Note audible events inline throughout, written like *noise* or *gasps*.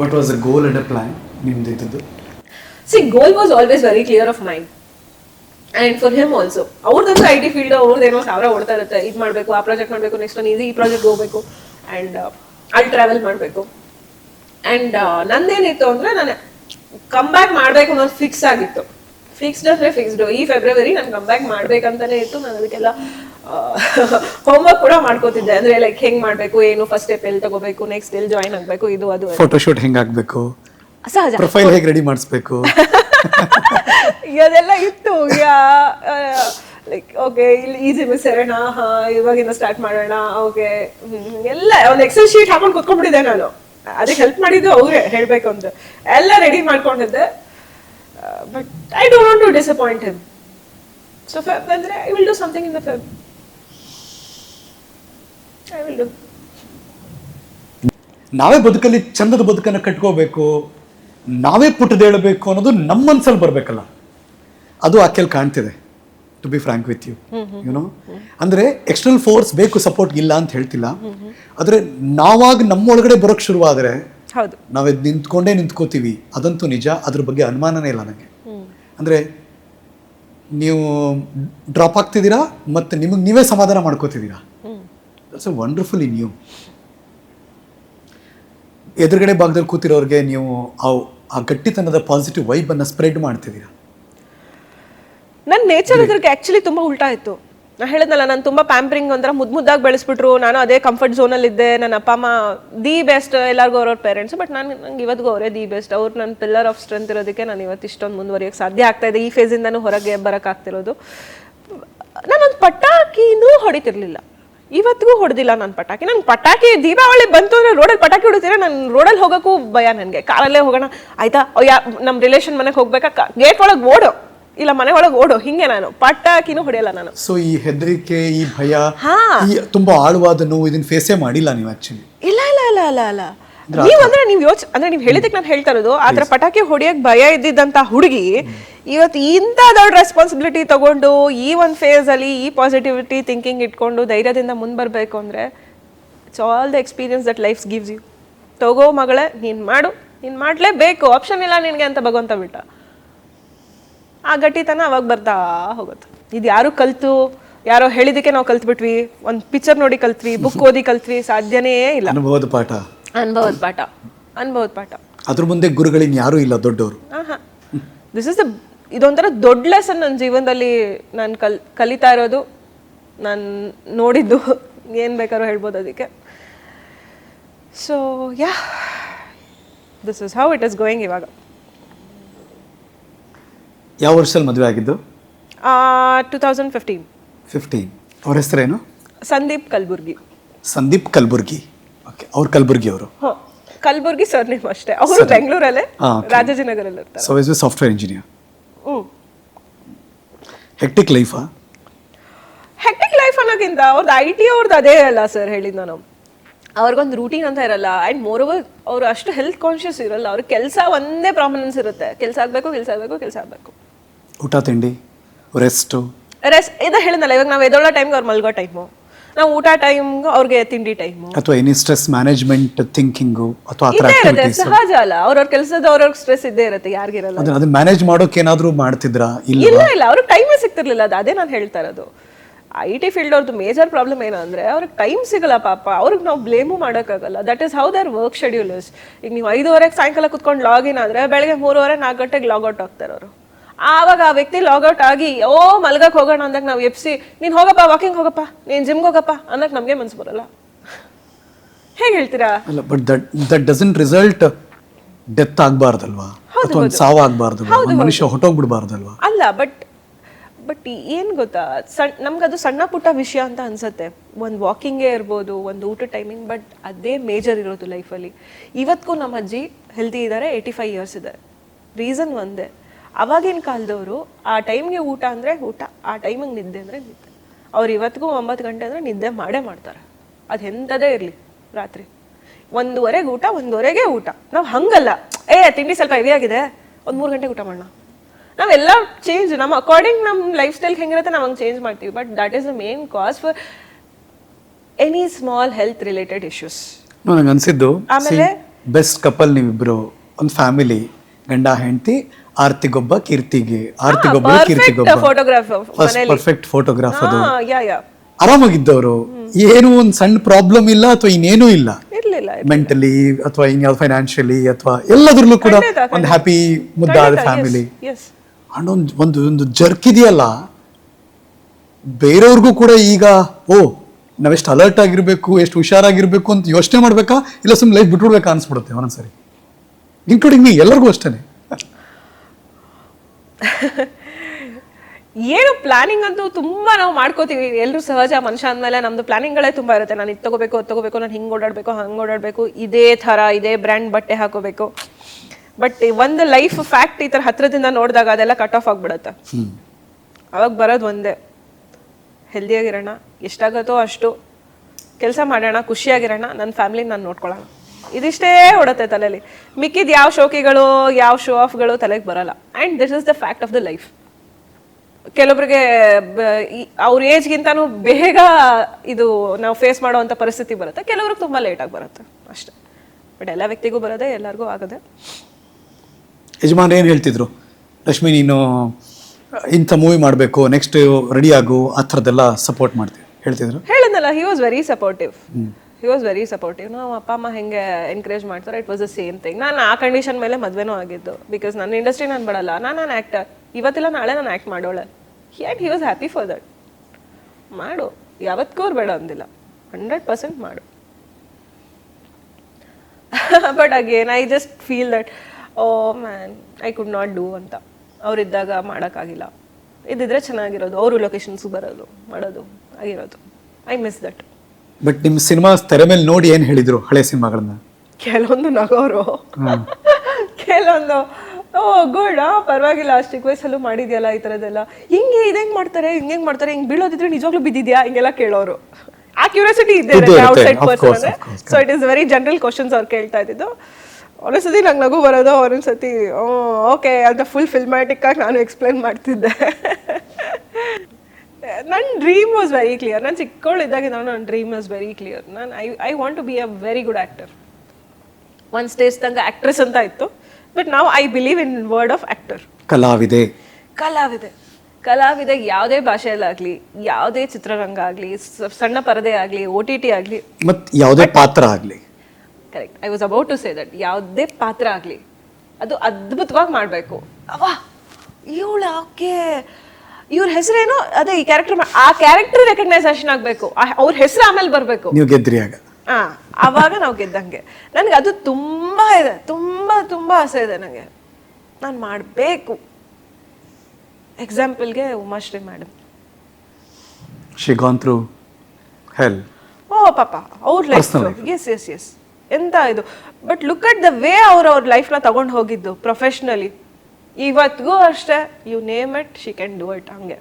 What was a goal and a plan ನಿಮ್ದು ಇದ್ದದ್ದು see goal was always very clear of mind and for him also ಅವ್ರದ್ದು I T field ಅವ್ರದ್ದೇನೋ ಸಾವಿರ ಓಡ್ತಾ ಇರುತ್ತೆ. ಇದು ಮಾಡಬೇಕು, ಆ ಪ್ರಾಜೆಕ್ಟ್ ಮಾಡಬೇಕು ನೆಕ್ಸ್ಟ್ ಒಂದು ಇದು ಈ ಪ್ರಾಜೆಕ್ಟ್ ಹೋಗ್ಬೇಕು. ಆ್ಯಂಡ್ ಅಲ್ಲಿ ಟ್ರಾವೆಲ್ ಮಾಡಬೇಕು. ಆ್ಯಂಡ್ ನಂದೇನಿತ್ತು ಅಂದರೆ ನಾನು ಕಮ್ ಬ್ಯಾಕ್ ಮಾಡಬೇಕು ಅನ್ನೋದು ಫಿಕ್ಸ್ ಆಗಿತ್ತು. ಫಿಕ್ಸ್ಡ್ ಅಂದ್ರೆ ಫಿಕ್ಸ್ಡ್ ಈ ಫೆಬ್ರವರಿ ನಾನು ಕಮ್ ಬ್ಯಾಕ್ ಮಾಡ್ಬೇಕಂತಾನೆ ಇತ್ತು. ನಾನು ಅದಕ್ಕೆಲ್ಲ ಹೋಮ್ವರ್ಕ್ ಕೂಡ ಮಾಡ್ಕೋತಿದ್ದೆ. ಅಂದ್ರೆ ಲೈಕ್ ಹೆಂಗ್ ಮಾಡ್ಬೇಕು ಏನು ಫಸ್ಟ್ ಸ್ಟೆಪ್ ಎಲ್ಲಿ ತಗೋಬೇಕು ನೆಕ್ಸ್ಟ್ ಎಲ್ಲಿ ಜಾಯಿನ್ ಆಗ್ಬೇಕು ಇದು ಅದು ಫೋಟೋಶೂಟ್ ಹೆಂಗ್ ಸಹಜ. ಪ್ರೊಫೈಲ್ ಹೇಗೆ ರೆಡಿ ಮಾಡಿಸ್ಬೇಕು? *laughs* ಅದೆಲ್ಲ ಇತ್ತು. ಲೈಕ್ ಓಕೆ ಇಲ್ಲಿ ಈಸಿ ಮಿಸ್ ಹಾ ಇವಾಗಿಂದ ಸ್ಟಾರ್ಟ್ ಮಾಡೋಣ ಓಕೆ ಎಲ್ಲ ಒಂದು ಎಕ್ಸೆಲ್ ಶೀಟ್ ಹಾಕೊಂಡು ಕುತ್ಕೊಂಡ್ಬಿಟ್ಟಿದ್ದೆ ನಾನು. ಅದಕ್ಕೆ ಹೆಲ್ಪ್ ಮಾಡಿದ್ದು ಅವರೇ ಹೇಳ್ಬೇಕು ಅಂತ. ಎಲ್ಲ ರೆಡಿ ಮಾಡ್ಕೊಂಡಿದ್ದೆ. But I don't want to disappoint him. So, ಫೆಬ್ I I will do something in the Feb I will do ನಾವೇ ಬದುಕಲ್ಲಿ ಚಂದದ ಬದುಕನ್ನು ಕಟ್ಕೋಬೇಕು ನಾವೇ ಪುಟ್ಟದೇಳಬೇಕು ಅನ್ನೋದು ನಮ್ಮ ಮನಸ್ಸಲ್ಲಿ ಬರಬೇಕಲ್ಲ. ಅದು ಆಕೆಲ್ ಕಾಣ್ತಿದೆ to be frank with you you know ಅಂದರೆ ಎಕ್ಸ್ಟರ್ನಲ್ ಫೋರ್ಸ್ ಬೇಕು ಸಪೋರ್ಟ್ ಇಲ್ಲ ಅಂತ ಹೇಳ್ತಿಲ್ಲ. ಆದರೆ ನಾವಾಗ ನಮ್ಮೊಳಗಡೆ ಬರೋಕ್ಕೆ ಶುರುವಾದರೆ ಹೌದು. ನಾವೇ ನಿಂತ್ಕೊಂಡೇ ನಿಂತ್ಕೋತೀವಿ. ಅದಂತೂ ನಿಜ ಅದ್ರ ಬಗ್ಗೆ ಅನುಮಾನನೇ ಇಲ್ಲ ನನಗೆ ಅಂದರೆ ನೀವು ಡ್ರಾಪ್ ಆಗ್ತಿದ್ದೀರಾ ಮತ್ತು ನಿಮಗೆ ನೀವೇ ಸಮಾಧಾನ ಮಾಡ್ಕೋತಿದ್ದೀರಾ? That's a wonderful in you ಎದುರುಗಡೆ ಭಾಗದಲ್ಲಿ ಕೂತಿರೋರಿಗೆ ನೀವು ಆ ಗಟ್ಟಿತನದ ಪಾಸಿಟಿವ್ ವೈಬನ್ನು ಸ್ಪ್ರೆಡ್ ಮಾಡ್ತಿದ್ದೀರಾ? ನನ್ನ ನೇಚರ್ ಅದಕ್ಕೆ ಆ್ಯಕ್ಚುಲಿ ತುಂಬಾ ಉಲ್ಟಾ ಇತ್ತು. ನಾ ಹೇಳಿದ್ನಲ್ಲ, ನಾನು ತುಂಬಾ ಪ್ಯಾಂಪರಿಂಗ್ ಒಂಥರ ಮುದ್ ಮುದ್ದಾಗಿ ಬೆಳೆಸ್ಬಿಟ್ರು. ನಾನು ಅದೇ ಕಂಫರ್ಟ್ ಝೋನಲ್ಲಿ ಇದ್ದೆ. ನನ್ನ ಅಪ್ಪ, ಅಮ್ಮ ದಿ ಬೆಸ್ಟ್ ಎಲ್ಲರಿಗೂ ಅವ್ರವ್ರ ಪೇರೆಂಟ್ಸ್ ಬಟ್ ನಾನು ನಂಗೆ ಇವತ್ತಿಗೂ ಅವರೇ ದಿ ಬೆಸ್ಟ್ ಅವ್ರು ನನ್ನ ಪಿಲ್ಲರ್ ಆಫ್ ಸ್ಟ್ರೆಂತ್ ಇರೋದಕ್ಕೆ ನಾನು ಇವತ್ತು ಇಷ್ಟೊಂದು ಮುಂದುವರಿಯೋಕೆ ಸಾಧ್ಯ ಆಗ್ತಾ ಇದೆ. ಈ ಫೇಸಿಂದನೂ ಹೊರಗೆ ಬರೋಕ್ಕಾಗ್ತಿರೋದು ನಾನೊಂದು ಪಟಾಕಿನೂ ಹೊಡಿತಿರ್ಲಿಲ್ಲ. ಇವತ್ತಿಗೂ ಹೊಡೆದಿಲ್ಲ ನಾನು ಪಟಾಕಿ. ನಂಗೆ ಪಟಾಕಿ ದೀಪಾವಳಿ ಬಂತು ಅಂದರೆ ರೋಡಲ್ಲಿ ಪಟಾಕಿ ಹೊಡಿತೀರ? ನಾನು ರೋಡಲ್ಲಿ ಹೋಗೋಕ್ಕೂ ಭಯ ನನಗೆ. ಕಾರಲ್ಲೇ ಹೋಗೋಣ. ಆಯ್ತಾ? ಯಾ ನಮ್ಮ ರಿಲೇಷನ್ ಮನೆಗೆ ಹೋಗ್ಬೇಕಾ? ಗೇಟ್ ಒಳಗೆ ಓಡು. ಇಲ್ಲ ಮನೆ ಒಳಗೆ ಓಡು ಹಿಂಗೆ ನಾನು. ಪಟಾಕಿನೂ ಹೊಡೆಯಲ್ಲ ನಾನು. ಸೊ ಈ ಹೆದರಿಕೆ ಈ ಭಯ. ಈ ತುಂಬಾ ಆಳವಾದ ನೋವು ಇದನ್ನ ಫೇಸೇ ಮಾಡಿಲ್ಲ ನೀವು ಆಕ್ಚುಲಿ ಇಲ್ಲ ಇಲ್ಲ ಇಲ್ಲ ಇಲ್ಲ ಇಲ್ಲ. ನೀವು ಅಂದ್ರೆ ನೀವು ಯೋಚ ಅಂದ್ರೆ ನೀವು ಹೇಳಿದಕ್ಕೆ ನಾನು ಹೇಳ್ತಾ ಇರೋದು ಆತರ ಪಟಾಕಿ ಹೊಡಿಯಕ್ ಭಯ ಇದ್ದಿದ್ದಂತ ಹುಡುಗಿ ಇವತ್ತು ಇಂಥ ದೊಡ್ಡ ರೆಸ್ಪಾನ್ಸಿಬಿಲಿಟಿ ತಗೊಂಡು ಈ ಒಂದು ಫೇಸ್ ಅಲ್ಲಿ ಈ ಪಾಸಿಟಿವಿಟಿ ಥಿಂಕಿಂಗ್ ಇಟ್ಕೊಂಡು ಧೈರ್ಯದಿಂದ ಮುಂದೆ ಬರಬೇಕು ಅಂದ್ರೆ it's all the experience that life gives you ತಗೋ ಮಗಳೇ ನೀನು ಮಾಡು ನೀನು ಮಾಡಲೇಬೇಕು ಆಪ್ಷನ್ ಇಲ್ಲ ನಿನಗೆ ಅಂತ ಭಗವಂತ ಬಿಟ್ಟ. ಆ ಗಟ್ಟಿತನ ಅವಾಗ ಬರ್ತಾ ಹೋಗುತ್ತೆ. ಇದು ಯಾರು ಕಲ್ತು ಯಾರೋ ಹೇಳಿದಕ್ಕೆ ನಾವು ಕಲ್ತ್ಬಿಟ್ವಿ ಒಂದು ಪಿಕ್ಚರ್ ನೋಡಿ ಕಲ್ತ್ವಿ ಬುಕ್ *laughs* ಓದಿ ಕಲ್ತ್ವಿ ಸಾಧ್ಯನೇ ಇಲ್ಲ. ಅನುಭವದ ಪಾಠ. ಅನುಭವದ ಪಾಠ ಅನುಭವದ ಪಾಠ. ಅದ್ರ ಮುಂದೆ ಗುರುಗಳಿನ್ ಯಾರೂ ಇಲ್ಲ ದೊಡ್ಡವರು. ದಿಸ್ ಇಸ್ ಇದೊಂಥರ ದೊಡ್ಡ ಲೆಸನ್ ನನ್ನ ಜೀವನದಲ್ಲಿ ನಾನು ಕಲ್ ಕಲಿತಾ ಇರೋದು. ನಾನು ನೋಡಿದ್ದು *laughs* ಏನು ಬೇಕಾದ್ರೂ ಹೇಳ್ಬೋದು ಅದಕ್ಕೆ. So yeah this is how it is going ಇವಾಗ. ಯಾವ ವರ್ಷದಲ್ಲಿ ಮದುವೆ ಆಗಿದ್ದು? ಟೂ ತೌಸಂಡ್ ಫಿಫ್ಟೀನ್ ಫಿಫ್ಟೀನ್ ಅವ್ರ ಹೆಸರೇನು? ಸಂದೀಪ್ ಕಲ್ಬುರ್ಗಿ. ಸಂದೀಪ್ ಕಲ್ಬುರ್ಗಿ. ಓಕೆ ಅವ್ರು ಕಲ್ಬುರ್ಗಿ ಅವರು. ಹಾಂ ಕಲ್ಬುರ್ಗಿ ಸರ್ ನೇಮ್ ಅಷ್ಟೇ. ಅವರು ಬೆಂಗಳೂರಲ್ಲೇ ಹಾ, okay. ರಾಜಾಜಿನಗರಲ್ಲಿ ಇರ್ತಾರೆ. So is a software engineer ಹ್ಞೂ ಹೆಕ್ಟಿಕ್ ಲೈಫ್ ಹೆಕ್ಟಿಕ್ ಲೈಫ್ ಅನ್ನೋಕ್ಕಿಂತ ಅವ್ರದ್ದು ಐ ಟಿ ಅವ್ರದ್ದು ಅದೇ ಅಲ್ಲ ಸರ್ ಹೇಳಿದ್ದು ನಾನು. ಅವ್ರಿಗೊಂದು ರೂಟೀನ್ ಅಂತ ಇರಲ್ಲ. ಆ್ಯಂಡ್ ಮೋರ್ ಓವರ್ ಅವರು ಅಷ್ಟು ಹೆಲ್ತ್ ಕಾನ್ಷಿಯಸ್ ಇರಲ್ಲ. ಅವ್ರ ಕೆಲಸ ಒಂದೇ ಪ್ರಾಮಿನೆನ್ಸ್ ಇರುತ್ತೆ. ಕೆಲಸ ಆಗಬೇಕು ಕೆಲಸ ಆಗಬೇಕು ಕೆಲಸ ಆಗಬೇಕು. ಊಟ ತಿಂಡಿ ರೆಸ್ಟು ರೆಸ್ಟ್ ಇದು ಹೇಳಿದ್ನಲ್ಲ ಇವಾಗ ನಾವು ಎದೊಳ್ಳೋ ಟೈಮ್ಗೆ ಅವ್ರು ಮಲ್ಗೋ ಟೈಮು ನಾವು ಊಟ ಟೈಮ್ಗೆ ಅವ್ರಿಗೆ ತಿಂಡಿ ಟೈಮು ಅಥವಾ ಎನಿ ಸ್ಟ್ರೆಸ್ ಮ್ಯಾನೇಜ್ಮೆಂಟ್ ಥಿಂಕಿಂಗು ಅಥವಾ ಆ ಥರ ಇದ್ದೇ ಇರುತ್ತೆ ಆಕ್ಟಿವಿಟೀಸ್ ಸಹಜ ಅಲ್ಲ. ಅವ್ರವ್ರ ಕೆಲಸದ ಅವ್ರವ್ರ ಸ್ಟ್ರೆಸ್ ಇದ್ದೇ ಇರುತ್ತೆ ಯಾರಿಗಿರಲ್ಲ. ಅದನ್ನ ಅದನ್ನ ಮ್ಯಾನೇಜ್ ಮಾಡೋಕೆ ಏನಾದರೂ ಮಾಡ್ತಿದ್ರಾ? ಇಲ್ಲ ಇಲ್ಲ ಇಲ್ಲ. ಅವ್ರಿಗೆ ಟೈಮೇ ಸಿಗ್ತಿರ್ಲಿಲ್ಲ. ಅದು ಅದೇ ನಾನು ಹೇಳ್ತಾ ಇರೋದು. ಐ ಟಿ ಫೀಲ್ಡ್ ಅವ್ರದ್ದು ಮೇಜರ್ ಪ್ರಾಬ್ಲಮ್ ಏನಂದ್ರೆ ಅಂದ್ರೆ ಅವ್ರಿಗೆ ಟೈಮ್ ಸಿಗಲ್ಲ ಪಾಪ. ಅವ್ರಿಗೆ ನಾವು ಬ್ಲೇಮು ಮಾಡೋಕ್ಕಾಗಲ್ಲ. That is how their work schedule ಈಗ ನೀವು ಐದುವರೆಗೆ ಸಾಯಂಕಾಲ ಕುತ್ಕೊಂಡು ಲಾಗಿನ್ ಆದ್ರೆ ಬೆಳಗ್ಗೆ ಮೂರುವರೆ ನಾಲ್ಕು ಗಂಟೆಗೆ ಲಾಗೌಟ್ ಆಗ್ತಾರೆ ಅವರು ಆವಾಗ ಆ ವ್ಯಕ್ತಿ ಲಾಗೌಟ್ ಆಗಿ ಓ ಮಲ್ಗಕ್ಕೆ ಹೋಗೋಣ ಅಂದಾಗ ನಾವು ಎಪ್ಸಿ ನೀನು ಹೋಗಪ್ಪ ವಾಕಿಂಗ್ ಹೋಗಪ್ಪ ನೀನು ಜಿಮ್ಗೆ ಹೋಗಪ್ಪ ಅನ್ನಕ್ಕೆ ನಮಗೆ ಮನ್ಸು ಬರಲ್ಲ. ಹೇಗೆ ಹೇಳ್ತೀರಾ? ಅಲ್ಲ but that that doesn't result death ಆಗಬಾರ್ದಲ್ವಾ? ಅಥವಾ ಒಂದು ಸಾವು ಆಗಬಾರ್ದಲ್ವಾ? ಒಂದು ಮನುಷ್ಯ ಹೊಟ್ಟೋಗ್ಬಿಡ್ಬಾರ್ದಲ್ವಾ? ಅಲ್ಲ ಬಟ್ ಬಟ್ ಏನು ಗೊತ್ತಾ? ಸಣ್ಣ ನಮ್ಗದು ಸಣ್ಣ ಪುಟ್ಟ ವಿಷಯ ಅಂತ ಅನ್ಸುತ್ತೆ. ಒಂದು ವಾಕಿಂಗೇ ಇರ್ಬೋದು ಒಂದು ಊಟ ಟೈಮಿಂಗ್ ಬಟ್ ಅದೇ ಮೇಜರ್ ಇರೋದು ಲೈಫಲ್ಲಿ ಇವತ್ತಿಗೂ ನಮ್ಮ ಅಜ್ಜಿ ಹೆಲ್ತಿ ಇದ್ದಾರೆ ಏಯ್ಟಿ ಫೈವ್ ಇಯರ್ಸ್ ಇದೆ ರೀಸನ್ ಒಂದೇ. ಅವಾಗಿನ ಕಾಲದವರು ಆ ಟೈಮ್ಗೆ ಊಟ ಅಂದರೆ ಊಟ ಆ ಟೈಮಿಗೆ ನಿದ್ದೆ ಅಂದರೆ ನಿದ್ದೆ. ಅವ್ರು ಇವತ್ತಿಗೂ ಒಂಬತ್ತು ಗಂಟೆ ಅಂದರೆ ನಿದ್ದೆ ಮಾಡೇ ಮಾಡ್ತಾರೆ. ಅದು ಎಂಥದೇ ಇರಲಿ ರಾತ್ರಿ. ಒಂದೂವರೆಗೆ ಊಟ ಒಂದೂವರೆಗೆ ಊಟ. ನಾವು ಹಂಗಲ್ಲ. ಏ ತಿಂಡಿ ಸ್ವಲ್ಪ ಹೆವಿ ಆಗಿದೆ. ಒಂದು ಮೂರು ಗಂಟೆಗೆ ಊಟ ಮಾಡೋಣ. ನಾವೆಲ್ಲ ಚೇಂಜ್ ನಮ್ಮ ಅಕಾರ್ಡಿಂಗ್ ನಮ್ಮ ಲೈಫ್ ಸ್ಟೈಲ್ ಹೆಂಗಿರುತ್ತೆ ನಾವು ಹಂಗೆ ಚೇಂಜ್ ಮಾಡ್ತೀವಿ. But that is the main cause for any small health related issues ನನಗೆ ಅನಿಸಿದ್ದು ಆಮೇಲೆ? ಬೆಸ್ಟ್ ಕಪಲ್ ನೀವಿಬ್ರು ಒಂದು ಫ್ಯಾಮಿಲಿ ಗಂಡ ಹೆಂಡತಿ ಆರ್ತಿಗೊಬ್ಬ ಕೀರ್ತಿಗೆ. ಆರ್ತಿಗೊಬ್ಬ ಕೀರ್ತಿಗೊಬ್ಬ ಫಸ್ಟ್ ಪರ್ಫೆಕ್ಟ್ ಫೋಟೋಗ್ರಾಫ್ ಅದು. ಯಾ ಯಾ ಆರಾಮಾಗಿದ್ದವರು. ಏನು ಒಂದು ಸಣ್ಣ ಪ್ರಾಬ್ಲಮ್ ಇಲ್ಲ ಅಥವಾ ಇನ್ನೇನೂ ಇಲ್ಲ? ಮೆಂಟಲಿ ಅಥವಾ ಇನ್ಯಾವ್ದು ಫೈನಾನ್ಷಿಯಲಿ ಅಥವಾ ಎಲ್ಲದರಲ್ಲೂ ಕೂಡ ಒಂದು ಹ್ಯಾಪಿ ಮುದ್ದಾದ ಫ್ಯಾಮಿಲಿ ಅಂಡ್ ಒಂದು ಒಂದು ಒಂದು ಜರ್ಕ್ ಇದೆಯಲ್ಲ ಬೇರೆಯವ್ರಿಗೂ ಕೂಡ ಈಗ ಓ ನಾವೆಷ್ಟು ಅಲರ್ಟ್ ಆಗಿರ್ಬೇಕು ಎಷ್ಟು ಹುಷಾರಾಗಿರ್ಬೇಕು ಅಂತ ಯೋಚನೆ ಮಾಡಬೇಕಾ? ಇಲ್ಲ ಸುಮ್ಮನೆ ಲೈಫ್ ಬಿಟ್ಬಿಡ್ಬೇಕಾ ಅನ್ಸ್ಬಿಡುತ್ತೆ ಒಂದೊಂದ್ಸರಿ. ಇನ್ಕ್ಲೂಡಿಂಗ್ ಮೀ ಎಲ್ಲರಿಗೂ ಅಷ್ಟೇ ಏನು ಪ್ಲಾನಿಂಗ್ ಅಂತೂ ತುಂಬಾ ನಾವು ಮಾಡ್ಕೋತೀವಿ. ಎಲ್ಲರೂ ಸಹಜ ಮನುಷ್ಯ ಅಂದಮೇಲೆ ನಮ್ದು ಪ್ಲಾನಿಂಗ್ಗಳೇ ತುಂಬಾ ಇರುತ್ತೆ. ನಾನು ಇದು ತಗೋಬೇಕು ಅದು ತಗೋಬೇಕು ನಾನು ಹಿಂಗೆ ಓಡಾಡಬೇಕು ಹಂಗೆ ಓಡಾಡಬೇಕು ಇದೇ ಥರ ಇದೇ ಬ್ರ್ಯಾಂಡ್ ಬಟ್ಟೆ ಹಾಕೋಬೇಕು. ಬಟ್ ಒಂದು ಲೈಫ್ ಫ್ಯಾಕ್ಟ್ ಈ ಥರ ಹತ್ರದಿಂದ ನೋಡಿದಾಗ ಅದೆಲ್ಲ ಕಟ್ ಆಫ್ ಆಗಿಬಿಡುತ್ತೆ. ಅವಾಗ ಬರೋದು ಒಂದೇ. ಹೆಲ್ದಿಯಾಗಿರೋಣ ಎಷ್ಟಾಗತ್ತೋ ಅಷ್ಟು. ಕೆಲಸ ಮಾಡೋಣ ಖುಷಿಯಾಗಿರೋಣ ನನ್ನ ಫ್ಯಾಮಿಲಿ ನಾನು ನೋಡ್ಕೊಳ್ಳೋಣ. ಇದಿಷ್ಟೇ ಹೊಡತ್ತೆ ತಲೆಯಲ್ಲಿ ಮಿಕ್ಕಿದ ಯಾವ ಶೋಕಿಗಳು ಯಾವ ಶೋ ಆಫ್ಗಳು ತಲೆಗೆ ಬರಲ್ಲ. And this is the fact of the life ಕೆಲವೊಬ್ಬರಿಗೆ ಅವ್ರ ಏಜ್ಗಿಂತನೂ ಬೇಗ ಇದು ನಾವು ಫೇಸ್ ಮಾಡುವಂಥ ಪರಿಸ್ಥಿತಿ ಬರುತ್ತೆ. ಕೆಲವ್ರಿಗೆ ತುಂಬ ಲೇಟಾಗಿ ಬರುತ್ತೆ. ಅಷ್ಟೆ. ಬಟ್ ಎಲ್ಲ ವ್ಯಕ್ತಿಗೂ ಬರೋದೆ ಎಲ್ಲರಿಗೂ ಆಗದೆ. ಯಜಮಾನ್ ಏನು ಹೇಳ್ತಿದ್ರು? ಲಕ್ಷ್ಮಿ ನೀನು ಇಂಥ ಮೂವಿ ಮಾಡಬೇಕು ನೆಕ್ಸ್ಟ್ ರೆಡಿ ಆಗು ಆ ಥರದ್ದೆಲ್ಲ ಸಪೋರ್ಟ್ ಮಾಡ್ತೀವಿ. ಹೇಳ್ತಿದ್ರು? ಹೇಳಿದ್ನಲ್ಲ he was very supportive he was very supportive ನಾವು ಅಪ್ಪ, ಅಮ್ಮ ಹೆಂಗೆ ಎನ್ಕರೇಜ್ ಮಾಡ್ತಾರೆ it was the same thing ನಾನು ಆ ಕಂಡೀಷನ್ ಮೇಲೆ ಮದುವೆನೂ ಆಗಿದ್ದು. ಬಿಕಾಸ್ ನನ್ನ ಇಂಡಸ್ಟ್ರಿ ನಾನು ಬಿಡಲ್ಲ. ನಾನು ನಾನು ಆ್ಯಕ್ಟರ್ ಇವತ್ತಿಲ್ಲ, ನಾಳೆ ನಾನು act ಮಾಡೋಳೆ. And he was happy for that ಮಾಡು. ಯಾವತ್ತಿಗೂ ಅವ್ರು ಬೇಡ ಅಂದಿಲ್ಲ. ಹಂಡ್ರೆಡ್ ಪರ್ಸೆಂಟ್ ಮಾಡು. But again I just feel that oh man I could not do ಅಂತ. ಅವರಿದ್ದಾಗ ಮಾಡೋಕ್ಕಾಗಿಲ್ಲ. ಇದ್ದಿದ್ರೆ ಚೆನ್ನಾಗಿರೋದು. ಅವರು ಲೊಕೇಶನ್ಸು ಬರೋದು, ಮಾಡೋದು, ಆಗಿರೋದು. ಐ ಮಿಸ್ ದಟ್ ಬಟ್ ನಿಮ್ಮ ಸಿನಿಮಾ ತೆರೆ ಮೇಲೆ ನೋಡಿ ಏನು ಹೇಳಿದ್ರು ಹಳೆ ಸಿನಿಮಾಗಳನ್ನ? ಕೆಲವೊಂದು ನಗೋರು. ಕೆಲವೊಂದು ಓ ಗುಡ್ ಪರವಾಗಿಲ್ಲ ಅಷ್ಟು ಚಿಕ್ಕ ವಯಸ್ಸಲ್ಲೂ ಮಾಡಿದ್ಯಲ್ಲ ಈ ಥರದ್ದೆಲ್ಲ ಹಿಂಗೆ ಇದಂಗೆ ಮಾಡ್ತಾರೆ ಹಿಂಗೆ ಹೆಂಗೆ ಮಾಡ್ತಾರೆ ಹಿಂಗೆ ಬೀಳೋದಿದ್ರೆ ನಿಜವಾಗ್ಲೂ ಬಿದ್ದಿದ್ಯಾ? ಹಿಂಗೆಲ್ಲ ಕೇಳೋರು. ಆ ಕ್ಯೂರಿಯಾಸಿಟಿ ಇದೆ ಔಟ್ಸೈಡ್ ಪರ್ಸನ್ ಅಂದ್ರೆ. So it is very general questions ಅವ್ರು ಕೇಳ್ತಾ ಇದ್ದಿದ್ದು. ಒಂದೊಂದ್ಸತಿ ನಂಗೆ ನಗು ಬರೋದು ಒಂದೊಂದ್ಸತಿ ಓಕೆ ಅಂತ ಫುಲ್ ಫಿಲ್ಮ್ಯಾಟಿಕ್ ಆಗಿ ನಾನು ಎಕ್ಸ್ಪ್ಲೈನ್ ಮಾಡ್ತಿದ್ದೆ. ನನ್ನ ಡ್ರೀಮ್ ವಾಸ್ ವೆರಿ ಕ್ಲಿಯರ್ ನಾನು ಚಿಕ್ಕವಳಿದ್ದಾಗಿಂದ ನನ್ನ ಡ್ರೀಮ್ ವಾಸ್ ವೆರಿ ಕ್ಲಿಯರ್ ನಾನು I I want to be a very good actor on stage Thanga actress ಅಂತ ಇತ್ತು. ಬಟ್ ನಾವು I believe in word of actor ಕಲಾವಿದೆ. ಕಲಾವಿದೆ. ಕಲಾವಿದೆ ಯಾವುದೇ ಭಾಷೆಯಲ್ಲಾಗಲಿ ಯಾವುದೇ ಚಿತ್ರರಂಗ ಆಗಲಿ ಸಣ್ಣ ಪರದೆ ಆಗಲಿ ಓ ಟಿ ಟಿ ಆಗಲಿ. ಮತ್ತು ಯಾವುದೇ ಪಾತ್ರ ಆಗಲಿ. Correct I was about to say that ಯಾವುದೇ ಪಾತ್ರ ಆಗಲಿ ಅದು ಅದ್ಭುತವಾಗಿ ಮಾಡಬೇಕು. ಅವಾ ಇವಳು ಓಕೆ ಇವ್ರ ಹೆಸರೇನು ಅದೇ ಈ ಕ್ಯಾರೆಕ್ಟರ್ ಆ ಕ್ಯಾರೆಕ್ಟರ್ ರೆಕಗ್ನೈಸೇಷನ್ ಆಗಬೇಕು. ಅವ್ರ ಹೆಸರು ಆಮೇಲೆ ಬರಬೇಕು. ನೀವು ಗೆದ್ರಿ ಆಗ. ಆ ಅವಾಗ ನಾವು ಗೆದ್ದಂಗೆ. ನನಗೆ ಅದು ತುಂಬಾ ಇದೆ ತುಂಬಾ ತುಂಬಾ ಆಸೆ ಇದೆ ನನಗೆ ನಾನು ಮಾಡಬೇಕು. ಎಕ್ಸಾಂಪಲ್ಗೆ Umashree madam she gone through hell oh ಪಾಪ. ಅವ್ರ ಲೈಫ್ ಎಸ್ ಎಸ್ ಎಸ್ ಎಂತ ಇದು? But look at the way ಅವ್ರ ಅವ್ರ ಲೈಫ್ನ ತಗೊಂಡು ಹೋಗಿದ್ದು ಪ್ರೊಫೆಷ್ನಲಿ ಇವತ್ತಿಗೂ ಅಷ್ಟೇ you name it she can do it ಹಂಗೆ.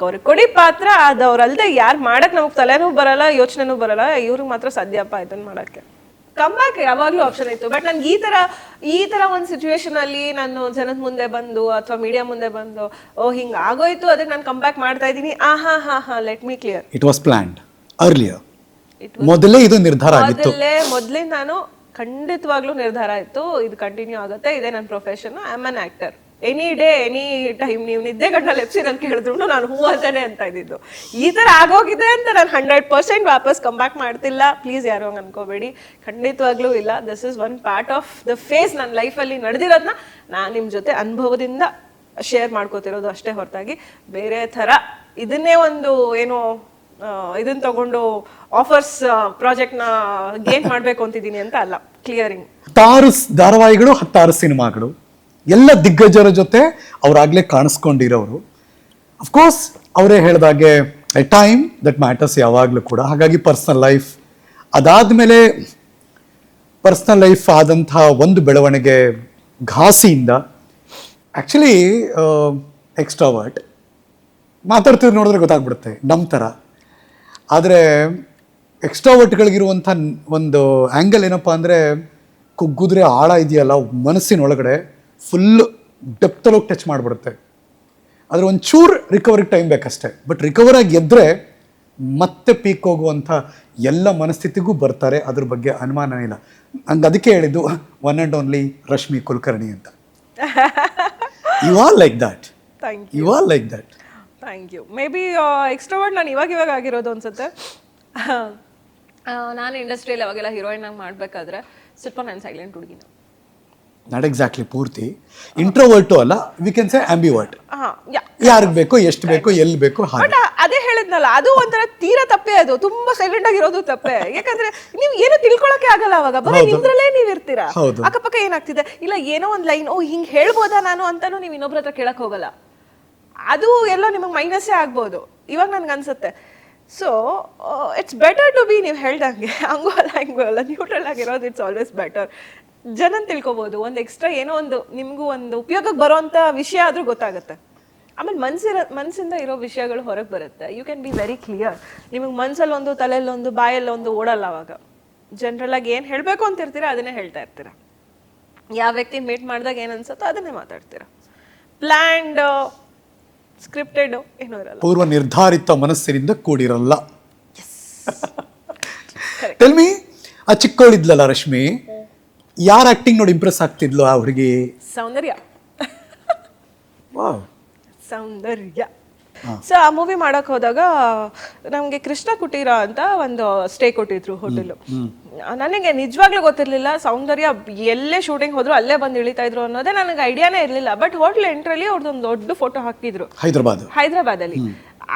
ಅವ್ರಿಗೆ ಕೊಡಿ ಪಾತ್ರ ಅದವ್ರಲ್ದೆ ಯಾರು ಮಾಡಕ್ ನಮಗೆ ತಲೆನೂ ಬರಲ್ಲ ಯೋಚನೆನೂ ಬರಲ್ಲ ಇವ್ರಿಗೆ ಮಾತ್ರ ಸಾಧ್ಯಪ್ಪ ಇದನ್ನ ಮಾಡಕ್ಕೆ. ಕಮ್ಬ್ಯಾಕ್ ಯಾವಾಗಲೂ ಆಪ್ಷನ್ ಇತ್ತು ಬಟ್ ನನ್ಗೆ ಈ ತರ ಈ ತರ ಒಂದು ಸಿಚುವೇಶನ್ ಅಲ್ಲಿ ನಾನು ಜನದ ಮುಂದೆ ಬಂದು ಅಥವಾ ಮೀಡಿಯಾ ಮುಂದೆ ಬಂದು ಓ ಹಿಂಗ್ ಆಗೋಯ್ತು ಅದಕ್ಕೆ ನಾನು ಕಮ್ಬ್ಯಾಕ್ ಮಾಡ್ತಾ ಇದ್ದೀನಿ ಆ ಹಾ ಹಾ ಹಾ let me clear it was planned earlier ಮೊದಲೇ ಇದು ನಿರ್ಧಾರ ಆಗಿತ್ತು. ಮೊದಲೇ ನಾನು ಖಂಡಿತವಾಗ್ಲೂ ನಿರ್ಧಾರ ಇತ್ತು, ಇದು ಕಂಟಿನ್ಯೂ ಆಗುತ್ತೆ, ಇದೆ ನನ್ನ profession I am an actor any day any time ನೀವು ನಿದ್ದೆ ಗಂಟಲ್ಲಿ ಲೆಪ್ಸಿ ನಾನು ಕೇಳಿದ್ರು ನಾನು ಹೂ ಅಂತಾನೆ ಅಂತ ಇದ್ದಿದ್ದು. ಈ ತರ ಆಗೋಗಿದೆ ಅಂತ ನಾನು ಹಂಡ್ರೆಡ್ ಪರ್ಸೆಂಟ್ ವಾಪಸ್ ಕಮ್ ಬ್ಯಾಕ್ ಮಾಡ್ತಿಲ್ಲ. ಪ್ಲೀಸ್ ಯಾರು ಹಂಗೆ ಅನ್ಕೋಬೇಡಿ. ಖಂಡಿತವಾಗ್ಲೂ ಇಲ್ಲ. This is one part of the phase ನನ್ನ ಲೈಫಲ್ಲಿ ನಡೆದಿರೋದನ್ನ ನಾನು ನಿಮ್ಮ ಜೊತೆ ಅನುಭವದಿಂದ ಶೇರ್ ಮಾಡ್ಕೋತಿರೋದು ಅಷ್ಟೇ ಹೊರತಾಗಿ. ಬೇರೆ ಥರ ಇದನ್ನೇ ಒಂದು ಏನು ಇದನ್ನ ತಗೊಂಡು ಆಫರ್ಸ್ ಪ್ರಾಜೆಕ್ಟ್ನ ಗೇನ್ ಮಾಡಬೇಕು ಅಂತಿದ್ದೀನಿ ಅಂತ ಅಲ್ಲ ಕ್ಲಿಯರಿಂಗ್ ಹತ್ತಾರು ಧಾರಾವಾಹಿಗಳು, ಹತ್ತಾರು ಸಿನಿಮಾಗಳು. ಎಲ್ಲ ದಿಗ್ಗಜರ ಜೊತೆ ಅವರಾಗಲೇ ಕಾಣಿಸ್ಕೊಂಡಿರೋರು. ಅಫ್ಕೋರ್ಸ್ ಅವರೇ ಹೇಳಿದಾಗೆ ಎ ಟೈಮ್ ದಟ್ ಮ್ಯಾಟರ್ಸ್ ಯಾವಾಗಲೂ ಕೂಡ. ಹಾಗಾಗಿ ಪರ್ಸ್ನಲ್ ಲೈಫ್ ಅದಾದಮೇಲೆ ಪರ್ಸ್ನಲ್ ಲೈಫ್ ಆದಂಥ ಒಂದು ಬೆಳವಣಿಗೆ ಘಾಸಿಯಿಂದ ಆ್ಯಕ್ಚುಲಿ ಎಕ್ಸ್ಟ್ರಾವರ್ಟ್ ಮಾತಾಡ್ತಿದ್ರೆ ನೋಡಿದ್ರೆ ಗೊತ್ತಾಗ್ಬಿಡುತ್ತೆ ನಮ್ಮ ಥರ ಆದರೆ ಎಕ್ಸ್ಟ್ರಾವರ್ಟ್ಗಳಿಗಿರುವಂಥ ಒಂದು ಆ್ಯಂಗಲ್ ಏನಪ್ಪ ಅಂದರೆ ಕುಗ್ಗಿದ್ರೆ ಆಳ ಇದೆಯಲ್ಲ ಮನಸ್ಸಿನೊಳಗಡೆ ಫುಲ್ ಡೆಪ್ತಲ್ಲೋಗಿ ಟಚ್ ಮಾಡಿಬಿಡುತ್ತೆ. ಆದರೆ ಒಂದು ಚೂರು ರಿಕವರಿ ಟೈಮ್ ಬೇಕಷ್ಟೆ. ಬಟ್ ರಿಕವರ್ ಆಗಿ ಎದ್ದರೆ ಮತ್ತೆ ಪೀಕ್ ಹೋಗುವಂಥ ಎಲ್ಲ ಮನಸ್ಥಿತಿಗೂ ಬರ್ತಾರೆ ಅದ್ರ ಬಗ್ಗೆ ಅನುಮಾನನೇ ಇಲ್ಲ. ಹಂಗೆ ಅದಕ್ಕೆ ಹೇಳಿದ್ದು one and only Rashmi Kulkarni ಅಂತ. You are like that thank you are like that thank you maybe extrovert ನಾನು ಇವಾಗ ಇವಾಗ ಆಗಿರೋದು ಅನ್ಸುತ್ತೆ. ನಾನು ಇಂಡಸ್ಟ್ರಿಯಲ್ಲಿ ಅವಾಗೆಲ್ಲ ಹೀರೋಯಿನ್ ಆಗಿ ಮಾಡಬೇಕಾದ್ರೆ ಸ್ವಲ್ಪ ನಾನು ಸೈಲೆಂಟ್ ಹುಡುಗಿನ. ನಾಟ್ ಎಕ್ಸಾಕ್ಟ್ಲಿ ಪೂರ್ತಿ. ಇಂಟ್ರೋವರ್ಟು ಅಲ್ಲ ವಿ ಕ್ಯಾನ್ ಸೇ ಆಂಬಿವರ್ಟ್ ಯಾರಿಗೆ ಬೇಕೋ ಎಷ್ಟು ಬೇಕೋ ಎಲ್ಲಿ ಬೇಕೋ ಬಟ್ ಅದೇ ಹೇಳಿದ್ನಲ್ಲ ಅದು ಒಂಥರ ತೀರಾ ತಪ್ಪೇ ಅದು. ತುಂಬಾ ಸೈಲೆಂಟ್ ಆಗಿರೋದು ತಪ್ಪೇ. ಯಾಕಂದ್ರೆ ನೀವು ಏನು ತಿಳ್ಕೊಳಕ್ಕೆ ಆಗಲ್ಲ ಅವಾಗ. ಬರೀ ನಿಮ್ದ್ರಲ್ಲೇ ನೀವ್ ಇರ್ತೀರಾ. ಅಕ್ಕಪಕ್ಕ ಏನಾಗ್ತಿದೆ? ಇಲ್ಲ ಏನೋ ಒಂದ್ ಲೈನ್ ಓ ಹಿಂಗ್ ಹೇಳ್ಬೋದಾ ನಾನು ಅಂತಾನು ನೀವು ಇನ್ನೊಬ್ರ ಹತ್ರ ಕೇಳಕ್ ಹೋಗಲ್ಲ. ಅದು ಎಲ್ಲ ನಿಮಗೆ ಮೈನಸ್ಸೇ ಆಗ್ಬೋದು. ಇವಾಗ ನನ್ಗೆ ಅನ್ಸುತ್ತೆ. So it's better to be ನೀವು ಹೇಳ್ದಂಗೆ. *laughs* ಹಂಗೂ ಅಲ್ಲ, ಹಿಂಗೂ ಅಲ್ಲ. ನ್ಯೂಟ್ರಲ್ ಆಗಿರೋದು ಇಟ್ಸ್ ಆಲ್ವೇಸ್ ಬೆಟರ್ ಜನನ್ ತಿಳ್ಕೊಬೋದು. ಒಂದು ಎಕ್ಸ್ಟ್ರಾ ಏನೋ ಒಂದು ನಿಮಗೂ ಒಂದು ಉಪಯೋಗಕ್ಕೆ ಬರೋವಂಥ ವಿಷಯ ಆದರೂ ಗೊತ್ತಾಗುತ್ತೆ. ಆಮೇಲೆ ಮನ್ಸಿರ ಮನಸ್ಸಿಂದ ಇರೋ ವಿಷಯಗಳು ಹೊರಗೆ ಬರುತ್ತೆ. You can be very clear ನಿಮಗೆ ಮನಸ್ಸಲ್ಲಿ ಒಂದು ತಲೆಯಲ್ಲೊಂದು ಬಾಯಲ್ಲೊಂದು ಓಡಲ್ಲ ಅವಾಗ. ಜನರಲ್ ಆಗಿ ಏನು ಹೇಳಬೇಕು ಅಂತ ಇರ್ತೀರ ಅದನ್ನೇ ಹೇಳ್ತಾ ಇರ್ತೀರ. ಯಾವ ವ್ಯಕ್ತಿ ಮೀಟ್ ಮಾಡಿದಾಗ ಏನು ಅನ್ಸುತ್ತೋ ಅದನ್ನೇ ಮಾತಾಡ್ತೀರ. ಪ್ಲ್ಯಾಂಡ್ ಸ್ಕ್ರಿಪ್ಟೆಡ್ ಏನು ಇರಲ್ಲ. ಪೂರ್ವ ನಿರ್ಧಾರಿತ ಮನಸ್ಸಿನಿಂದ ಕೂಡಿರಲ್ಲ. ಟೆಲ್ ಮೀ *laughs* ಆ ಚಿಕ್ಕವಳಿದ್ಲಲ್ಲ ರಶ್ಮಿ ಯಾರ ಆಕ್ಟಿಂಗ್ ನೋಡಿ ಇಂಪ್ರೆಸ್ ಆಗ್ತಿದ್ಲು ಅವ್ರಿಗೆ ಹುಡುಗಿ? ಸೌಂದರ್ಯ. ವಾವ್ ಸೌಂದರ್ಯ. ಸೊ ಆ ಮೂವಿ ಮಾಡಕ್ ಹೋದಾಗ ನಮ್ಗೆ ಕೃಷ್ಣ ಕುಟೀರ ಅಂತ ಒಂದು ಸ್ಟೇ ಕೊಟ್ಟಿದ್ರು ಹೋಟೆಲ್ ನನಗೆ ನಿಜವಾಗ್ಲೂ ಗೊತ್ತಿರ್ಲಿಲ್ಲ. ಸೌಂದರ್ಯ ಎಲ್ಲೇ ಶೂಟಿಂಗ್ ಹೋದ್ರು ಅಲ್ಲೇ ಬಂದು ಇಳಿತಾ ಇದ್ರು ಅನ್ನೋದೇ ನನಗೆ ಐಡಿಯಾನೇ ಇರಲಿಲ್ಲ. ಬಟ್ ಹೋಟ್ಲ್ ಎಂಟ್ರಲ್ಲಿ ಅವ್ರದ್ದೊಂದು ದೊಡ್ಡ ಫೋಟೋ ಹಾಕಿದ್ರು. ಹೈದರಾಬಾದ್. ಹೈದರಾಬಾದ್ ಅಲ್ಲಿ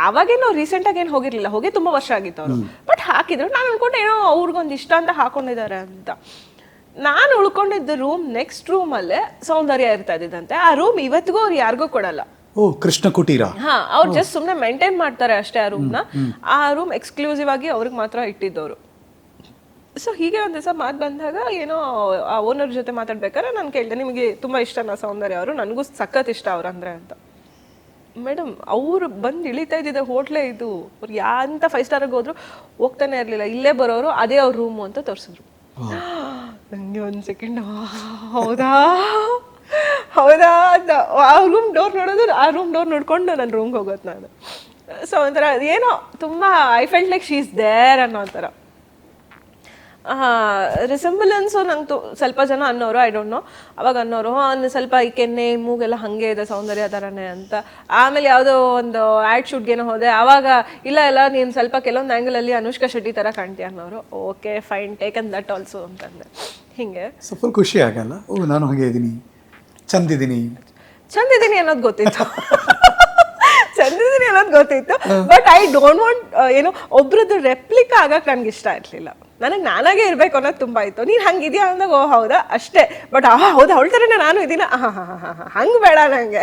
ಅವಾಗೇನು ರೀಸೆಂಟ್ ಆಗಿ ಏನು ಹೋಗಿರ್ಲಿಲ್ಲ. ಹೋಗಿ ತುಂಬಾ ವರ್ಷ ಆಗಿತ್ತು ಅವರು. ಬಟ್ ಹಾಕಿದ್ರು. ನಾನು ಅನ್ಕೊಂಡೆ ಏನೋ ಅವ್ರಿಗೊಂದು ಇಷ್ಟ ಅಂತ ಹಾಕೊಂಡಿದ್ದಾರೆ ಅಂತ. ನಾನು ಉಳ್ಕೊಂಡಿದ್ದ ರೂಮ್ ನೆಕ್ಸ್ಟ್ ರೂಮ್ ಅಲ್ಲೇ ಸೌಂದರ್ಯ ಇರ್ತಾ ಇದ್ದಂತೆ ಆ ರೂಮ್ ಇವತ್ತಿಗೂ ಅವ್ರು ಯಾರಿಗೂ ಕೊಡಲ್ಲ. ಓ ಕೃಷ್ಣ ಕುಟೀರ. ಹಾ ಅವ್ರು ಜಸ್ಟ್ ಸುಮ್ಮನೆ ಮೇಂಟೈನ್ ಮಾಡ್ತಾರೆ ಅಷ್ಟೇ ಆ ರೂಮ್ನ ಆ ರೂಮ್ ಎಕ್ಸ್ಕ್ಲೂಸಿವ್ ಆಗಿ ಅವ್ರಿಗೆ ಮಾತ್ರ ಇಟ್ಟಿದ್ದವರು. ಸೊ ಹೀಗೆ ಒಂದು ದಿವಸ ಮಾತು ಬಂದಾಗ ಏನೋ ಆ ಓನರ್ ಜೊತೆ ಮಾತಾಡ್ಬೇಕಾದ್ರೆ ನಾನು ಕೇಳಿದೆ ನಿಮಗೆ ತುಂಬಾ ಇಷ್ಟನಾ ಸೌಂದರ್ಯ ಅವರು? ನನಗೂ ಸಖತ್ ಇಷ್ಟ ಅವ್ರಂದ್ರೆ ಅಂತ. ಮೇಡಮ್ ಅವ್ರು ಬಂದು ಇಳಿತಾ ಇದ್ದಿದ್ದ ಹೋಟ್ಲೇ ಇದು. ಅವ್ರು ಯಾಂತ ಫೈವ್ ಸ್ಟಾರಿಗೆ ಹೋದ್ರು ಹೋಗ್ತಾನೆ ಇರಲಿಲ್ಲ. ಇಲ್ಲೇ ಬರೋರು ಅದೇ ಅವ್ರ ರೂಮು ಅಂತ ತೋರಿಸಿದ್ರು. *gasps* ನನಗೆ ಒಂದು ಸೆಕೆಂಡ್ ಹೌದಾ? ಹೌದಾ? ಅಂತ. ಆ ರೂಮ್ ಡೋರ್ ನೋಡೋದು ಆ ರೂಮ್ ಡೋರ್ ನೋಡ್ಕೊಂಡು ನನ್ನ ರೂಮ್ಗೆ ಹೋಗೋದು ನಾನು. ಸೊ ಒಂಥರ ಏನೋ ತುಂಬ I felt like she's there ಅನ್ನೋ ಒಂಥರ. ರಿಸೆಂಬಲೆನ್ಸು ನಂಗೆ ತು ಸ್ವಲ್ಪ ಜನ ಅನ್ನೋರು ಐ ಡೋಂಟ್ ನೋ ಅವಾಗ ಅನ್ನೋರು "ಹಾಂ, ಸ್ವಲ್ಪ ಈ ಕೆನ್ನೆ ಮೂಗೆಲ್ಲ ಹಾಗೆ ಇದೆ ಸೌಂದರ್ಯ ಥರನೇ ಅಂತ. ಆಮೇಲೆ ಯಾವುದೋ ಒಂದು ಆ್ಯಡ್ ಶೂಟ್ಗೇನೋ ಹೋದೆ. ಆವಾಗ ಇಲ್ಲ ಇಲ್ಲ ನೀನು ಸ್ವಲ್ಪ ಕೆಲವೊಂದು ಆ್ಯಂಗಲಲ್ಲಿ ಅನುಷ್ಕಾ ಶೆಟ್ಟಿ ಥರ ಕಾಣ್ತೀಯ ಅನ್ನೋರು. Okay fine take on that also ಅಂತಂದೆ. ಹಿಂಗೆ. ಸೊ ಫುಲ್ ಖುಷಿ ಆಗಲ್ಲ? ಓ ನಾನು ಹಾಗೆ ಇದ್ದೀನಿ. ಚಂದಿದ್ದೀನಿ. ಚಂದಿದ್ದೀನಿ ಅನ್ನೋದು ಗೊತ್ತಿತ್ತು. *laughs* ಚಂದಿದ್ದೀನಿ ಅನ್ನೋದು ಗೊತ್ತಿತ್ತು. ಬಟ್ ಐ ಡೋಂಟ್ ವಾಂಟ್ ಏನು ಒಬ್ರದ್ದು ರೆಪ್ಲಿಕಾ ಆಗಕ್ಕೆ ನನಗೆ ಇಷ್ಟ ಇರಲಿಲ್ಲ. ನನಗೆ ನಾನಾಗೆ ಇರಬೇಕು ಅನ್ನೋದು ತುಂಬ ಇತ್ತು. ನೀನು ಹಂಗಿದ್ಯಾ ಅಂದಾಗ ಓ ಹೌದಾ? ಅಷ್ಟೇ. ಬಟ್ ಆ ಹೌದು? ಅವಳ ಥರನೇ ನಾನು ಇದೀನ ಹಾಂ ಹಾಂ ಹಾಂ ಹಾಂ ಹಂಗೆ ಬೇಡ ನನಗೆ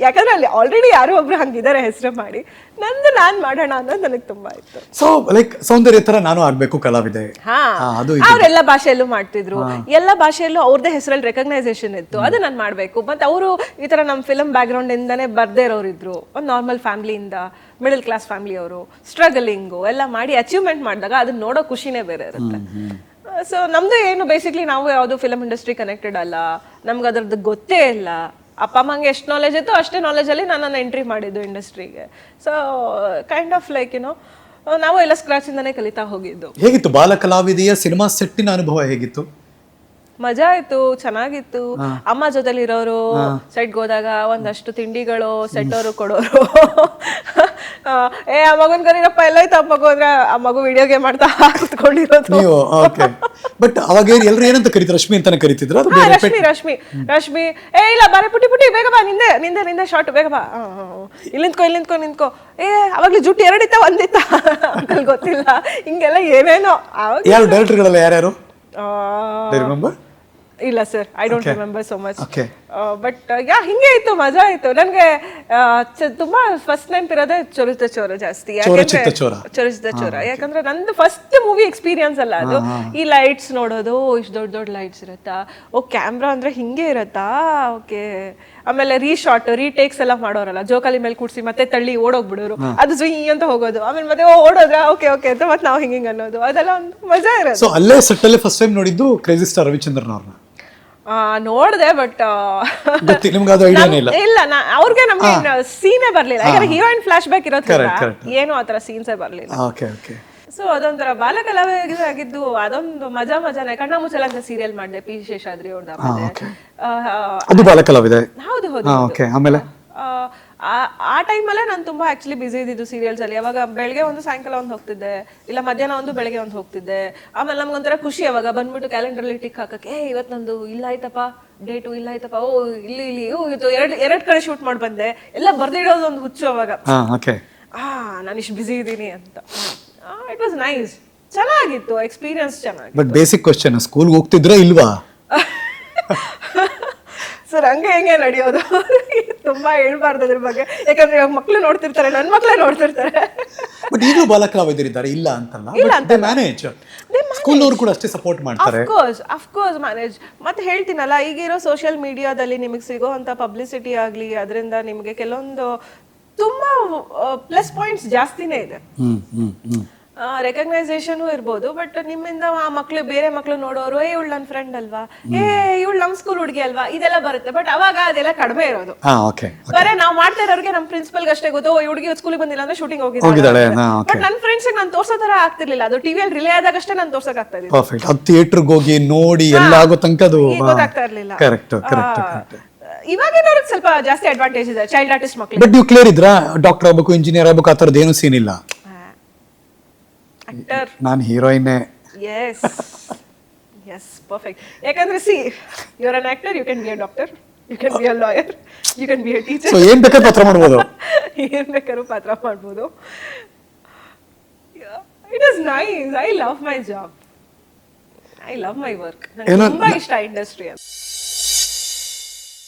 ಯಾಕಂದ್ರೆ ಅಲ್ಲಿ ಆಲ್ರೆಡಿ ಯಾರೋ ಒಬ್ರು ಹಂಗಿದ್ದಾರೆ ಹೆಸರು ಮಾಡಿ. ನಂದು ನಾನು ಮಾಡೋಣ ಅನ್ನೋದು ನನಗೆ ತುಂಬ ಇತ್ತು. ಸೊ ಲೈಕ್ ಸೌಂದರ್ಯ ತರ ನಾನು ಆಡಬೇಕು ಕಲಾವಿದೆ. ಹಾ. ಅವರೆಲ್ಲ ಭಾಷೆಯಲ್ಲೂ ಮಾಡ್ತಿದ್ರು. ಎಲ್ಲ ಭಾಷೆಯಲ್ಲೂ ಅವ್ರದ್ದೇ ಹೆಸರಲ್ಲಿ ರೆಕಗ್ನೈಸೇಷನ್ ಇತ್ತು. ಅದು ನಾನು ಮಾಡಬೇಕು. ಮತ್ತು ಅವರು ಈ ತರ ನಮ್ಮ ಫಿಲಮ್ ಬ್ಯಾಕ್ಗ್ರೌಂಡ್ ಇಂದಾನೆ ಬರ್ದೇ ಇರೋರು ಇದ್ರು ಒಂದು ನಾರ್ಮಲ್ ಫ್ಯಾಮಿಲಿಯಿಂದ ಮಿಡಲ್ ಕ್ಲಾಸ್ ಫ್ಯಾಮಿಲಿ ಅವರು ಸ್ಟ್ರಗಲಿಂಗು ಎಲ್ಲ ಮಾಡಿ ಅಚೀವ್ಮೆಂಟ್ ಮಾಡಿದಾಗ ಅದನ್ನ ನೋಡೋ ಖುಷಿನೇ ಬೇರೆ ಇರುತ್ತೆ. ಸೊ ನಮ್ದು ಏನು ಬೇಸಿಕ್ಲಿ ನಾವು ಯಾವುದು ಫಿಲಮ್ ಇಂಡಸ್ಟ್ರಿ ಕನೆಕ್ಟೆಡ್ ಅಲ್ಲ ನಮ್ಗೆ ಅದ್ರದ್ದು ಗೊತ್ತೇ ಇಲ್ಲ. ಅಪ್ಪ ಅಮ್ಮಂಗೆ ಎಷ್ಟು ನಾಲೆಜ್ ಇತ್ತು ಅಷ್ಟೇ ನಾಲೆಜಲ್ಲಿ ನಾನು ಎಂಟ್ರಿ ಮಾಡಿದ್ದು ಇಂಡಸ್ಟ್ರಿಗೆ ಸೊ ಕೈಂಡ್ ಆಫ್ ಲೈಕ್ ಏನೋ ನಾವು ಎಲ್ಲ ಸ್ಕ್ರಾಚಿಂದನೇ ಕಲಿತಾ ಹೋಗಿದ್ದು. ಹೇಗಿತ್ತು? ಬಾಲ ಕಲಾವಿದೆಯ ಸಿನಿಮಾ ಸೆಟ್ಟಿನ ಅನುಭವ ಹೇಗಿತ್ತು? ಮಜಾ ಆಯ್ತು ಚೆನ್ನಾಗಿತ್ತು. ಅಮ್ಮ ಜೊತೆಲಿರೋರು ಸೆಟ್ಗೆ ಹೋದಾಗ ಒಂದಷ್ಟು ತಿಂಡಿಗಳು ಸೆಟ್ ಅವರು ಕೊಡೋರು. ಏ ಆ ಮಗನ್ ಕರೀರಪ್ಪ ಎಲ್ಲಾಯ್ತು? ಆ ಮಗು ಅಂದ್ರೆ ಆ ಮಗು ವಿಡಿಯೋ ಗೇಮ್ ಮಾಡ್ತಾ ಕುತ್ಕೊಂಡಿರೋದು ನೀವು ಓಕೆ ಬಟ್ ಅವಾಗ ಎಲ್ಲರೂ ಏನಂತ ಕರೀತಾರೆ? ರಶ್ಮಿ ಅಂತಾನೆ ಕರಿತಿದ್ರು. ಅದು ಹಾ, ಬೇರೆ ರಶ್ಮಿ ರಶ್ಮಿ ರಶ್ಮಿ. ಏ ಇಲ್ಲ ಬಾರೆ ಪುಟಿ ಪುಟಿ ಬೇಗ ಬಾ ನಿಂದೆ ನಿಂದೆ ನಿಂದೆ ಶಾರ್ಟ್ ಬೇಗ ಬಾ. ಹಾ, ಹಾ, ಹಾ. ಇಲ್ಲಿ ನಿಂತ್ಕೋ ಇಲ್ಲಿ ನಿಂತ್ಕೋ ನಿಂತ್ಕೋ. ಏ ಅವಾಗ್ಲೂ ಜುಟ್ಟು ಎರಡಿತ್ತ ಒಂದಿತ್ತ? ಅಂಕಲ್ ಗೊತ್ತಿಲ್ಲ. ಹಿಂಗೆಲ್ಲ ಏನೇನೋ. ಅವಾಗ ಯಾರು ಡೈರೆಕ್ಟರ್ಗಳೆಲ್ಲ ಯಾರ್ಯಾರು? ಆ, ರಿಮೆಂಬರ್ ಇಲ್ಲ sir I don't remember so much Okay. But yeah ಹಿಂಗೆ ಇತ್ತು ಮಜಾ ಆಯ್ತು. ನನಗೆ ತುಂಬಾ ಫಸ್ಟ್ ನೆನಪಿರೋದೇ ಚೊರಿತ ಚೋರ ಜಾಸ್ತಿ. ಯಾಕಂದ್ರೆ- ಚೋರ. ಯಾಕಂದ್ರೆ ನಂದು ಫಸ್ಟ್ ಮೂವಿ ಎಕ್ಸ್ಪೀರಿಯನ್ಸ್ ಅಲ್ಲ ಅದು. ಈ ಲೈಟ್ಸ್ ನೋಡೋದು ಇಷ್ಟು ದೊಡ್ಡ ದೊಡ್ಡ ಲೈಟ್ಸ್ ಇರುತ್ತಾ? ಓ ಕ್ಯಾಮ್ರಾ ಅಂದ್ರೆ ಹಿಂಗೆ ಇರತ್ತಾ? ಓಕೆ. ಆಮೇಲೆ ರೀಶಾಟ್ ರೀಟೇಕ್ಸ್ ಎಲ್ಲ ಮಾಡೋರಲ್ಲ. ಜೋಕಾಲಿ ಮೇಲೆ ಕೂಡಿಸಿ ಮತ್ತೆ ತಳ್ಳಿ ಓಡೋಗ್ಬಿಡೋರು. ಅದು ಜುಯಿ ಅಂತ ಹೋಗೋದು. ಆಮೇಲೆ ಮತ್ತೆ ಓ ಓಡೋದ್ರ ಓಕೆ ಓಕೆ ಅಂತ ಮತ್ತೆ ನಾವು ಹಿಂಗೆ ಅನ್ನೋದು. ಅದೆಲ್ಲ ಒಂದು ಮಜಾ ಇರೋದು. ಸೊ ಅಲ್ಲೇ ಸೆಟ್ಟಲ್ಲೇ ಫಸ್ಟ್ ಟೈಮ್ ನೋಡಿದ್ದು ಕ್ರೇಜಿ ಸ್ಟಾರ್ ರವಿಚಂದ್ರನ್ ಅವ್ರನ್ನ. ನೋಡ್ದೆ ಬಟ್ ಇಲ್ಲ ಅವ್ರಿಗೆ ನಮ್ಗೆ ಸೀನೇ ಬರ್ಲಿಲ್ಲ. ಯಾಕಂದ್ರೆ ಹೀರೋಯಿನ್ ಫ್ಲಾಶ್ ಬ್ಯಾಕ್ ಇರೋದ್ರಿಂದ. ಏನು ಆತರ ಸೀನ್ಸೇ ಬರ್ಲಿಲ್ಲ. ಸೊ ಅದೊಂಥರ ಬಾಲಕಲಾವಿದಾಗಿದ್ದು ಅದೊಂದು ಮಜಾ ಮಜಾನೆ. ಕಣ್ಣ ಮುಚ್ಚಲ ಅಂತ ಸೀರಿಯಲ್ ಮಾಡಿದೆ ಪಿ. ಶೇಷಾದ್ರಿ ಅವ್ರದ್ದು ಅದು ಬಾಲಕಲಾವಿದೆ? ಹೌದು ಹೌದು ಆಮೇಲೆ? ಆ, ಟೈಮಲ್ಲೇ ನಾನು ತುಂಬಾ ಆಕ್ಚುಲಿ ಬಿಸಿ ಇದ್ದಿದ್ದು ಸೀರಿಯಲ್ಸ್ ಅಲ್ಲಿ. ಅವಾಗ ಬೆಳಗ್ಗೆ ಒಂದು ಸಾಯಂಕಾಲ ಒಂದು ಹೋಗ್ತಿದ್ದೆ. ಇಲ್ಲ ಮಧ್ಯಾಹ್ನ ಒಂದು ಬೆಳಗ್ಗೆ ಒಂದು ಹೋಗ್ತಿದ್ದೆ. ಆಮೇಲೆ ನಮ್ಗೊಂಥರ ಖುಷಿ ಅವಾಗ ಬಂದ್ಬಿಟ್ಟು ಕ್ಯಾಲೆಂಡರ್ ಅಲ್ಲಿ ಟಿಕ್ ಹಾಕಕ್ಕೆ ಏ ಇವತ್ತು ನಂದು ಇಲ್ಲ ಆಯ್ತಪ್ಪ ಡೇಟು ಇಲ್ಲ ಆಯ್ತಪ್ಪ ಓ ಇಲ್ಲಿ ಇಲ್ಲಿ ಓ ಇದು ಎರಡು ಎರಡು ಕಡೆ ಶೂಟ್ ಮಾಡಿ ಬಂದೆ. ಎಲ್ಲ ಬರ್ದಿಡೋದು ಒಂದು ಹುಚ್ಚು ಅವಾಗ. ಆ ನಾನು ಇಷ್ಟು ಬಿಸಿ ಇದ್ದೀನಿ ಅಂತ. ಇಟ್ ವಾಸ್ ನೈಸ್ ಚೆನ್ನಾಗಿತ್ತು ಎಕ್ಸ್ಪೀರಿಯನ್ಸ್ ಚೆನ್ನಾಗಿ ಬಟ್ ಬೇಸಿಕ್ ಕ್ವಶನ್ ಸ್ಕೂಲ್ಗೆ ಹೋಗ್ತಿದ್ರಾ ಇಲ್ವಾ? *laughs* ಸರ್ ಹಂಗೆ ಹೆಂಗೆ ನಡೆಯೋದು. *laughs* ತುಂಬಾ ಹೇಳ್ಬಾರ್ದು ಅದ್ರ ಬಗ್ಗೆ. ಯಾಕಂದ್ರೆ ಇವಾಗ ಮಕ್ಳು ನೋಡ್ತಿರ್ತಾರೆ ನನ್ನ ಮಕ್ಳೇ ನೋಡ್ತಿರ್ತಾರೆ. ಬಟ್ ಈಗಲೂ ಬಾಲಕಲಾವಿದರಿದ್ದಾರೆ ಇಲ್ಲ ಅಂತಲ್ಲ? ಇಲ್ಲ ಅಂತ ಮ್ಯಾನೇಜ್ ಸ್ಕೂಲ್ನವರು ಕೂಡ ಅಷ್ಟೇ ಸಪೋರ್ಟ್ ಮಾಡ್ತಾರೆ. ಅಫ್ಕೋರ್ಸ್ ಅಫ್ಕೋರ್ಸ್ ಮ್ಯಾನೇಜ್ ಮತ್ತೆ ಹೇಳ್ತೀನಲ್ಲ ಈಗಿರೋ ಸೋಷಿಯಲ್ ಮೀಡಿಯಾದಲ್ಲಿ ನಿಮಗೆ ಸಿಗೋ ಅಂತ ಪಬ್ಲಿಸಿಟಿ ಆಗಲಿ ಅದರಿಂದ ನಿಮಗೆ ಕೆಲವೊಂದು ತುಂಬಾ ಪ್ಲಸ್ ಪಾಯಿಂಟ್ಸ್ ಜಾಸ್ತಿನೇ ಇದೆ. ರೆಕಗ್ನೈಸೇಷನ್ ಇರ್ಬೋದು ಬಟ್ ನಿಮ್ಮಿಂದ ಆ ಮಕ್ಳು ಬೇರೆ ಮಕ್ಳು ನೋಡೋರು ಏ ಇವಳು ನನ್ನ ಫ್ರೆಂಡ್ ಅಲ್ವಾ? ಏ ಇವಳು ನಮ್ ಸ್ಕೂಲ್ ಹುಡುಗಿ ಅಲ್ವಾ? ಇದೆಲ್ಲ ಬರುತ್ತೆ ಬಟ್ ಅವಾಗ ಅದೆಲ್ಲ ಕಡಿಮೆ ಇರೋದು. ಬರೇ ನಾವು ಮಾಡ್ತಾ ಇರೋರಿಗೆ ನಮ್ಮ ಪ್ರಿನ್ಸಿಪಲ್ ಅಷ್ಟೇ ಗೊತ್ತು ಈ ಹುಡುಗಿ ಸ್ಕೂಲ್ ಬಂದಿಲ್ಲ ಅಂದ್ರೆ ಶೂಟಿಂಗ್ ಹೋಗಿದ್ದಾಳೆ, ಬಟ್ ನನ್ನ ಫ್ರೆಂಡ್ಸ್ ನಾನು ತೋರ್ಸೋ ತರ ಆಗ್ತಿರ್ಲಿಲ್ಲ ಅದು ಟಿವಿಯಲ್ಲಿ ರಿಲೇ ಆದಾಗ ಅಷ್ಟೇ ನಾನು ತೋರ್ಸಕ್ ಆಗ್ತಾ ಪರ್ಫೆಕ್ಟ್ ಅದು ಥಿಯೇಟರ್ಗೆ ಹೋಗಿ ನೋಡಿ ಎಲ್ಲ ಆಗೋ ತನಕ ಅದು ಗೊತ್ತಾಗ್ತಾ ಇರ್ಲಿಲ್ಲ. ಕರೆಕ್ಟ್ ಕರೆಕ್ಟ್ ಕರೆಕ್ಟ್ ಇವಾಗಿನವ್ರಿಗೆ ಸ್ವಲ್ಪ ಜಾಸ್ತಿ ಅಡ್ವಾಂಟೇಜ್ ಇದೆ ಚೈಲ್ಡ್ ಆರ್ಟಿಸ್ಟ್ ಮಕ್ಕಳು ಬಟ್ ನೀವು ಕ್ಲಿಯರ್ ಇದ್ರಾ? ಡಾಕ್ಟರ್ ಆಗ್ಬೇಕು ಇಂಜಿನಿಯರ್ ಆಗ್ಬೇಕು ಆ ಥರದ್ದು ಏನೂ ಸೀನ್ ಇಲ್ಲ? ಆಕ್ಟರ್ ನಾನು ಹೀರೋಯಿನ್ನೇ. ಎಸ್ ಎಸ್ ಪರ್ಫೆಕ್ಟ್ ಯಾಕಂದ್ರೆ see your an actor you can be a doctor you can be a lawyer you can be a teacher so ಏನ್ ಬೇಕಾದ್ರೆ ಪಾತ್ರ ಮಾಡ್ಬೋದು. ಏನ್ ಬೇಕಾದ್ರೂ ಪಾತ್ರ ಮಾಡ್ಬೋದು. It is nice I love my job I love my work ತುಂಬಾ ಇಷ್ಟ ಇಂಡಸ್ಟ್ರಿ ಅಂತ